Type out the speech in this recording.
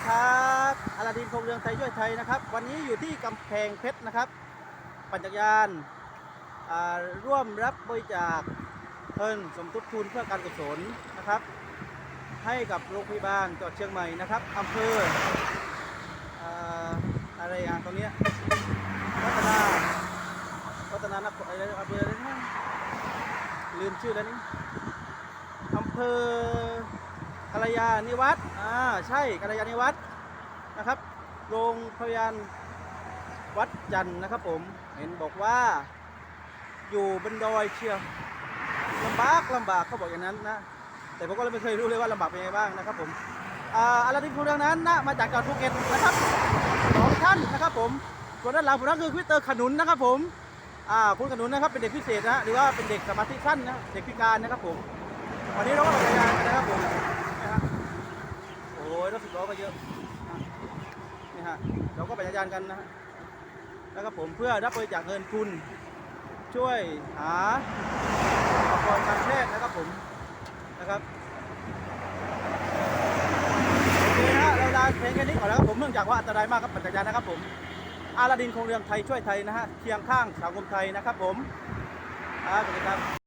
ดีครับอาลาดินคงเรืองไทยช่วยไทยนะครับ วันนี้อยู่ที่กำแพงเพชรนะครับ ปั่นจักรยานร่วมรับบริจาคเพิ่นสมทบทุนเพื่อการกุศลนะครับ ให้กับโรงพยาบาลจังหวัดเชียงใหม่นะครับอำเภออะไรอะตรงนี้ยวัฒนาวัฒนานครอะไรอำเภออะไรนะลืมชื่อแล้วนี่อำเภอ กัลยาณิวัฒน์อ่าใช่กัลยาณิวัฒน์นะครับโรงพยาบาลวัดจันทร์นะครับผมเห็นบอกว่า อยู่บนดอยเชียวลำบากลำบากเขาบอกอย่างนั้นนะแต่ผมก็เลยไม่เคยรู้เลยว่าลำบากเป็นยังไงบ้างนะครับผมอ่าอาราดินคุณเรื่องนั้นนะมาจากจังหวัดภูเก็ตนะครับสองท่านนะครับผมส่วนด้านหลังผมนั่นคือคุณเตอร์ขนุนนะครับผมอ่าคุณขนุนนะครับเป็นเด็กพิเศษนะหรือว่าเป็นเด็กสมาธิสั้นนะเด็กพิการนะครับผมวันนี้เราก็มาจักรยานกันนะครับผมนะฮะโอ้ยรถสิบล้อก็เยอะนะนี่ ฮะเราก็ปั่นจักรยานกันนะฮะแล้วก็ผมเพื่อรับบริจาคเงินทุนช่วยหาอุปกรณ์การแพทย์นะครับผมนะครับโอเคนะฮะเราลาเพลงแค่นี้ก่อนแล้วครับผมเนื่องจากว่าอันตรายมากครับปั่นจักรยานนะครับผมอาลาดินคงเรืองไทยช่วยไทยนะฮะเคียงข้างสังคมไทยนะครับผมครับสวัสดีครับ